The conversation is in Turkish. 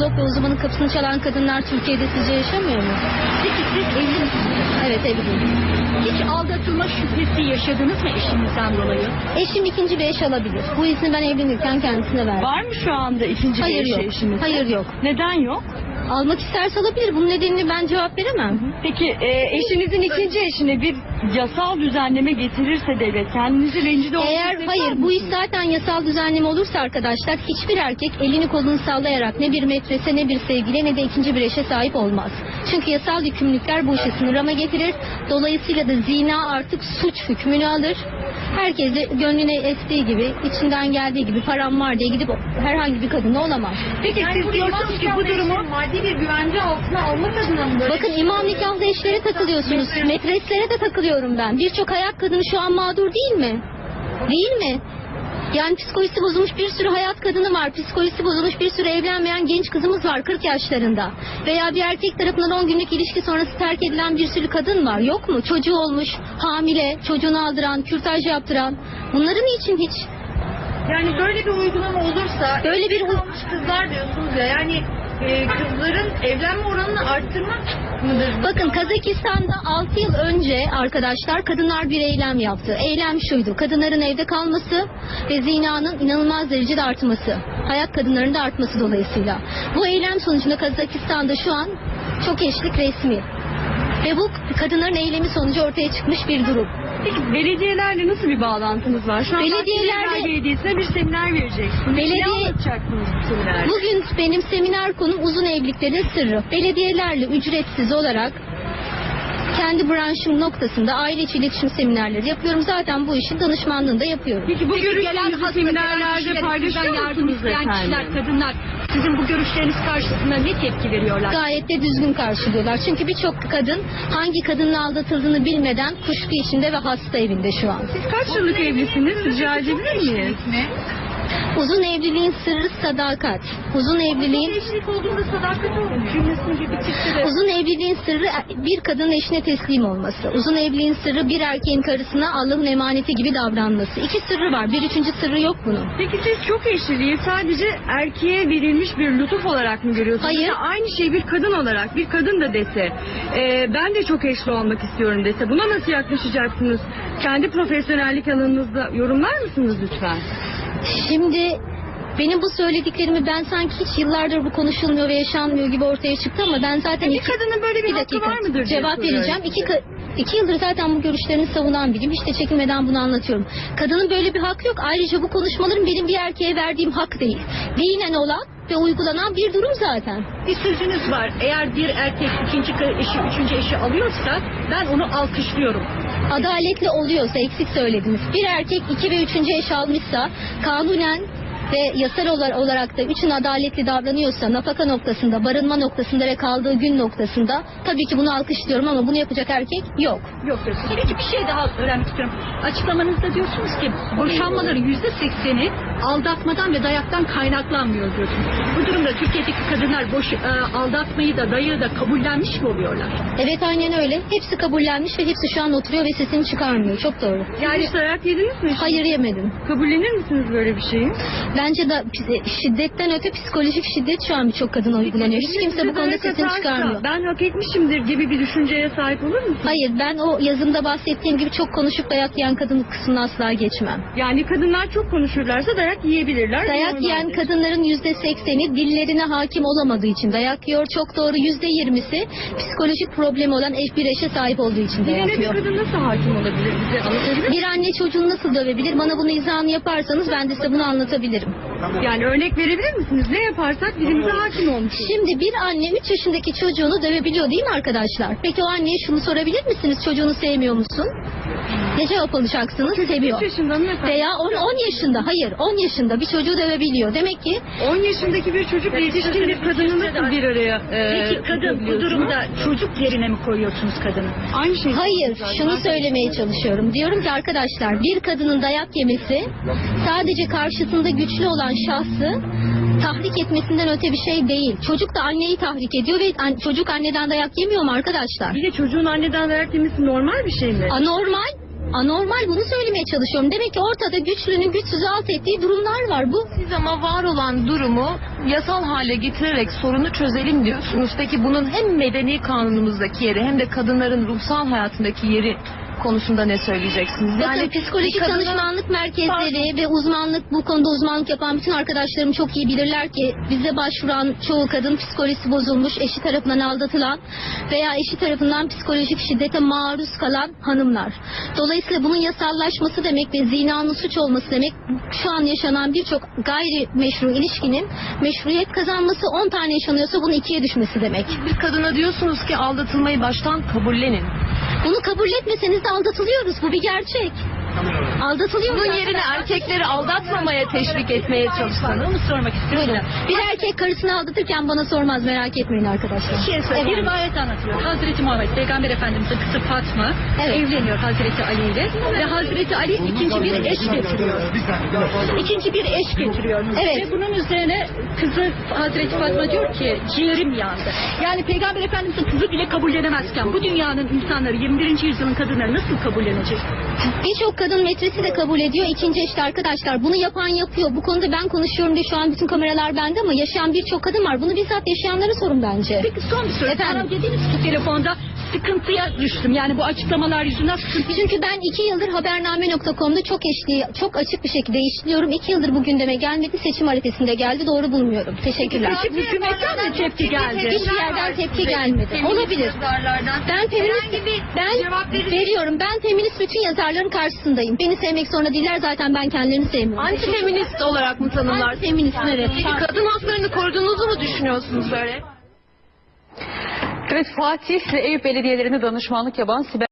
ve uzmanın kapısını çalan kadınlar Türkiye'de sizce yaşamıyor mu? Peki siz evli misiniz? Evet evliyim. Hiç aldatılma şüphesi yaşadınız mı eşinizden dolayı? Eşim ikinci bir eş alabilir. Bu izni ben evlenirken kendisine verdim. Var mı şu anda ikinci Hayır bir yok. eşiniz? Hayır yok. Neden yok? Almak isterse alabilir. Bunun nedenini ben cevap veremem. Peki e, eşinizin ikinci eşine bir yasal düzenleme getirirse devlet kendinizi rencide olmak Eğer hayır bu iş misiniz? zaten yasal düzenleme olursa arkadaşlar hiçbir erkek elini kolunu sallayarak ne bir metrese ne bir sevgile ne de ikinci bir eşe sahip olmaz. Çünkü yasal yükümlülükler bu işi sınırlama getirir. Dolayısıyla da zina artık suç hükmünü alır. Herkes de gönlüne estiği gibi, içinden geldiği gibi param var diye gidip herhangi bir kadınla olamaz. Peki siz diyorsunuz ki bu durumu maddi bir güvence altına almak adına mı böyle? Bakın imam nikahlı eşlere takılıyorsunuz. Metreslere de takılıyorum ben. Birçok hayat kadını şu an mağdur değil mi? Değil mi? Yani psikolojisi bozulmuş bir sürü hayat kadını var. Psikolojisi bozulmuş bir sürü evlenmeyen genç kızımız var 40 yaşlarında. Veya bir erkek tarafından 10 günlük ilişki sonrası terk edilen bir sürü kadın var. Yok mu? Çocuğu olmuş, hamile, çocuğunu aldıran, kürtaj yaptıran. Bunların için hiç Yani böyle bir uygulama olursa Böyle bir kızlar diyorsunuz ya yani e, kızların evlenme oranını arttırmak mıdır? Bakın Kazakistan'da 6 yıl önce arkadaşlar kadınlar bir eylem yaptı. Eylem şuydu. Kadınların evde kalması ve zinanın inanılmaz derecede artması. Hayat kadınların da artması dolayısıyla. Bu eylem sonucunda Kazakistan'da şu an çok eşlik resmi. Ve bu kadınların eylemi sonucu ortaya çıkmış bir durum. Peki belediyelerle nasıl bir bağlantınız var? Şu an Belediyelerle- Belediyesi'ne bir seminer vereceksiniz. Belediye- Ne anlatacaksınız bu seminerde? Bugün benim seminer konum uzun evliliklerin sırrı. Belediyelerle ücretsiz olarak kendi branşım noktasında aile içi iletişim seminerleri yapıyorum. Zaten bu işin danışmanlığını da yapıyorum. Peki bu görüşlerinizi seminerlerde paylaşıyor musunuz isteyen kişiler, efendim? kadınlar sizin bu görüşleriniz karşısında ne tepki veriyorlar? Gayet de düzgün karşılıyorlar. Çünkü birçok kadın hangi kadınla aldatıldığını bilmeden kuşku içinde ve hasta evinde şu an. Siz kaç yıllık evlisiniz? Rica edebilir miyiz? Uzun evliliğin sırrı sadakat. Uzun evliliğin Evlilik olduğunda sadakat olmuyor. Cümlesini gibi bitirdi. Uzun evliliğin sırrı bir kadının eşine teslim olması. Uzun evliliğin sırrı bir erkeğin karısına Allah'ın emaneti gibi davranması. İki sırrı var. Bir üçüncü sırrı yok bunun. Peki siz çok eşliliği sadece erkeğe verilmiş bir lütuf olarak mı görüyorsunuz? Hayır. Ya aynı şey bir kadın olarak bir kadın da dese e, ben de çok eşli olmak istiyorum dese buna nasıl yaklaşacaksınız? Kendi profesyonellik alanınızda yorumlar mısınız lütfen? Şimdi benim bu söylediklerimi ben sanki hiç yıllardır bu konuşulmuyor ve yaşanmıyor gibi ortaya çıktı ama ben zaten Bir iki, kadının böyle bir, bir dakika var mıdır cevap vereceğim. İki, ka- iki yıldır zaten bu görüşlerini savunan biriyim. Hiç de çekinmeden bunu anlatıyorum. Kadının böyle bir hakkı yok. Ayrıca bu konuşmalarım benim bir erkeğe verdiğim hak değil. Dinen olan ve uygulanan bir durum zaten. Bir sözünüz var. Eğer bir erkek ikinci eşi, üçüncü eşi alıyorsa ben onu alkışlıyorum. Adaletli oluyorsa eksik söylediniz. Bir erkek iki ve üçüncü eş almışsa kanunen ve yasal olar- olarak da üçün adaletli davranıyorsa nafaka noktasında, barınma noktasında ve kaldığı gün noktasında tabii ki bunu alkışlıyorum ama bunu yapacak erkek yok. Yok diyorsunuz. Peki bir şey daha öğrenmek istiyorum. Açıklamanızda diyorsunuz ki boşanmaların yüzde sekseni aldatmadan ve dayaktan kaynaklanmıyor diyorsunuz. Bu durumda Türkiye'deki kadınlar boş, e, aldatmayı da dayığı da kabullenmiş mi oluyorlar? Evet aynen öyle. Hepsi kabullenmiş ve hepsi şu an oturuyor ve sesini çıkarmıyor. Çok doğru. Yani hiç dayak yediniz mi? Hayır yemedim. Kabullenir misiniz böyle bir şeyi? Bence de şiddetten öte psikolojik şiddet şu an birçok kadına uygulanıyor. Hiç kimse bu konuda sesini çıkarmıyor. Ben hak etmişimdir gibi bir düşünceye sahip olur musunuz? Hayır ben o yazımda bahsettiğim gibi çok konuşup dayak yiyen kadın kısmına asla geçmem. Yani kadınlar çok konuşurlarsa dayak yiyebilirler. Dayak yiyen kadınların yüzde sekseni dillerine hakim olamadığı için dayak yiyor. Çok doğru yüzde yirmisi psikolojik problemi olan eş bir eşe sahip olduğu için dayak Diline bir yiyor. kadın nasıl hakim olabilir bize anlatabilir? Bir anne çocuğunu nasıl dövebilir? Bana bunu izahını yaparsanız ben de size bunu anlatabilirim. Yani örnek verebilir misiniz? Ne yaparsak dilimize hakim olmuş. Şimdi bir anne 3 yaşındaki çocuğunu dövebiliyor değil mi arkadaşlar? Peki o anneye şunu sorabilir misiniz? Çocuğunu sevmiyor musun? Ne cevap alacaksınız? Seviyor. 3 yaşında mı efendim? Veya 10, 10 yaşında, hayır 10 yaşında bir çocuğu dövebiliyor. Demek ki 10 yaşındaki bir çocuk yetişkin bir kadını nasıl bir araya e, Peki kadın bu durumda çocuk yerine mi koyuyorsunuz kadını? Aynı şey. Hayır, şunu söylemeye çalışıyorum. Diyorum ki arkadaşlar, bir kadının dayak yemesi sadece karşısında güçlü olan şahsı tahrik etmesinden öte bir şey değil. Çocuk da anneyi tahrik ediyor ve an- çocuk anneden dayak yemiyor mu arkadaşlar? Bir de çocuğun anneden dayak yemesi normal bir şey mi? Anormal. Anormal bunu söylemeye çalışıyorum. Demek ki ortada güçlünün güçsüzü alt ettiği durumlar var. Bu Siz ama var olan durumu yasal hale getirerek sorunu çözelim diyorsunuz. Peki bunun hem medeni kanunumuzdaki yeri hem de kadınların ruhsal hayatındaki yeri konusunda ne söyleyeceksiniz? Bakın bir psikolojik kadının- danışmanlık merkezleri ve uzmanlık bu konuda uzmanlık yapan bütün arkadaşlarım çok iyi bilirler ki bize başvuran çoğu kadın psikolojisi bozulmuş, eşi tarafından aldatılan veya eşi tarafından psikolojik şiddete maruz kalan hanımlar. Dolayısıyla bunun yasallaşması demek ve zinanın suç olması demek şu an yaşanan birçok gayri meşru ilişkinin meşruiyet kazanması 10 tane yaşanıyorsa bunun ikiye düşmesi demek. bir kadına diyorsunuz ki aldatılmayı baştan kabullenin. Bunu kabul etmeseniz de aldatılıyoruz. Bu bir gerçek. Aldatılıyoruz. Bunun yerine erkekleri aldatmamaya teşvik etmeye çalışsanız. Onu sormak istiyorum. Buyurun. Bir erkek karısını aldatırken bana sormaz merak etmeyin arkadaşlar. Bir şey söyleyeyim. Bir rivayet anlatılıyor. Hazreti Muhammed Peygamber Efendimiz'in kızı Fatma Evet. evleniyor Hazreti Ali ile ve Hazreti Ali ikinci bir eş getiriyor. İkinci bir eş getiriyor. Evet. Ve bunun üzerine kızı Hazreti Fatma diyor ki ciğerim yandı. Yani Peygamber Efendimiz'in kızı bile kabullenemezken bu dünyanın insanları 21. yüzyılın kadınları nasıl kabullenecek? Birçok kadın metresi de kabul ediyor. İkinci eşte arkadaşlar bunu yapan yapıyor. Bu konuda ben konuşuyorum diye şu an bütün kameralar bende ama yaşayan birçok kadın var. Bunu bizzat yaşayanlara sorun bence. Peki son bir soru. Efendim? Bana dediniz ki telefonda sıkıntıya düştüm. Yani bu açıklamalar yüzünden sıkıntı Çünkü ben iki yıldır habername.com'da çok eşli, çok açık bir şekilde işliyorum. İki yıldır bu gündeme gelmedi. Seçim hareketinde geldi. Doğru bulmuyorum. Teşekkürler. Seçim hükümetten de tepki geldi. Hiçbir yerden tepki gelmedi. Olabilir. Ben feminist, ben veriyorum. Ben feminist bütün yazarların karşısındayım. Beni sevmek zorunda değiller. Zaten ben kendilerini sevmiyorum. Antifeminist olarak mı tanımlar? Feministim evet. Peki kadın haklarını koruduğunuzu mu düşünüyorsunuz böyle? Evet Fatih ve Eyüp belediyelerine danışmanlık yapan Sibel